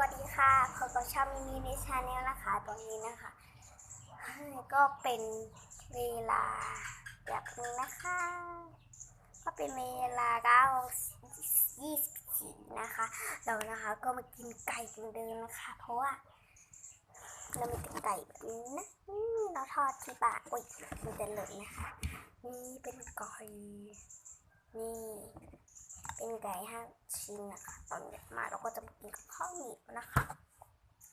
สวัสดีค่ะพบกับช่องมินิในชาแนลนะคะ ตอนนี้นะคะ ก็เป็นเวลาแบบนึงนะคะ ก็เป็นเวลาเก้ายี่สิบสี่นะคะ เรานะคะก็มากินไก่เหมือนเดิมนะคะ เพราะว่า เรามีแต่ไก่แบบนี้นะอืมเราทอดที่บ้านโอ้ยมันจะเหล่นนะคะ นี่เป็นไก่นี่ เป็นไก่ห้าชิ้นนะคะตอนเด็กมาเราก็จะมากินกับข้าวเหนียวนะคะ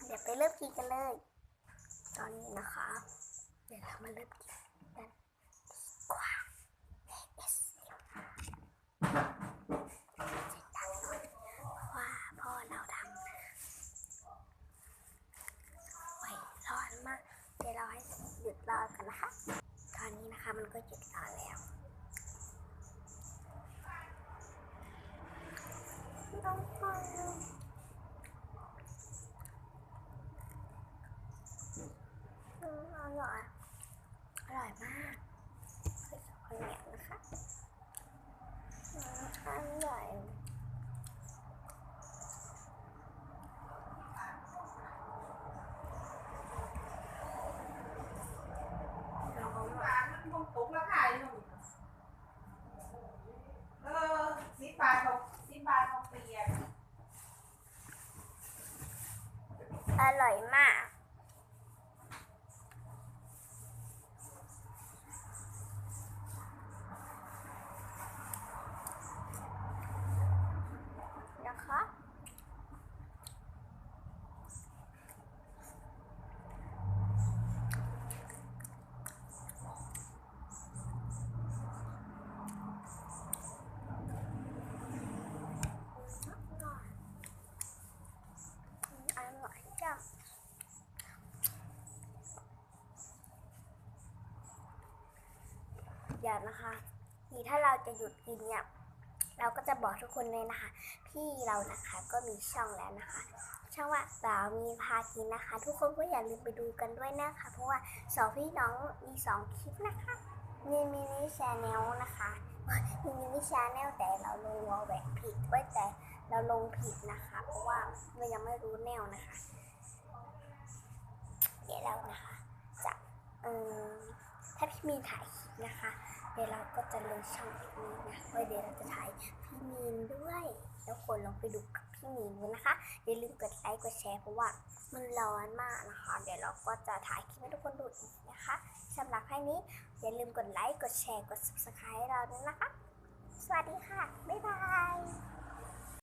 เดี๋ยวไปเริ่มกินกันเลย ตอนนี้นะคะ เดี๋ยวเรามาเริ่มกินกันดีกว่า Let's go เสียวังเพราะพ่อเราทำไว้ร้อนมากเดี๋ยวเราให้หยุดรอกันนะคะ ตอนนี้นะคะมันก็หยุดรอแล้ว ต้องฟังอืมอร่อย อร่อยมากเผ็ดคนเหนียวนะคะอืมอร่อยร้อน ปลามันคงตกราคาอยู่เออสิบบาทเขาสิบบาทเขาเปลี่ยน อร่อยมาก นะคะ อร่อยจัง เดี๋ยวนะคะนี่ถ้าเราจะหยุดกินเนี่ยเราก็จะบอกทุกคนเลยนะคะ พี่เรานะคะก็มีช่องแล้วนะคะ ช่องว่าสาวมีพากินนะคะ ทุกคนก็อย่าลืมไปดูกันด้วยนะคะ เพราะว่าสองพี่น้องมีสองคลิปนะคะมีมินิชาแนลนะคะมีมินิชาแนลแต่เราลงวอลแหวนผิดไว้แต่เราลงผิดนะคะ เพราะว่าเรายังไม่รู้แนวนะคะ เดี๋ยวเรานะคะจะเออ ถ้าพี่มีนถ่ายคลิปนะคะ เดี๋ยวเราก็จะลงช่องพี่มีนะไว้เดี๋ยวเราจะถ่ายพี่มีนด้วย แล้วคนลองไปดูกับพี่มีนดูนะคะ อย่าลืมกดไลค์กดแชร์เพราะว่ามันร้อนมากนะคะ เดี๋ยวเราก็จะถ่ายคลิปให้ทุกคนดูอีกนะคะสำหรับใครนี้อย่าลืมกดไลค์กดแชร์กด subscribe ให้เราด้วยนะคะ สวัสดีค่ะ บ๊ายบาย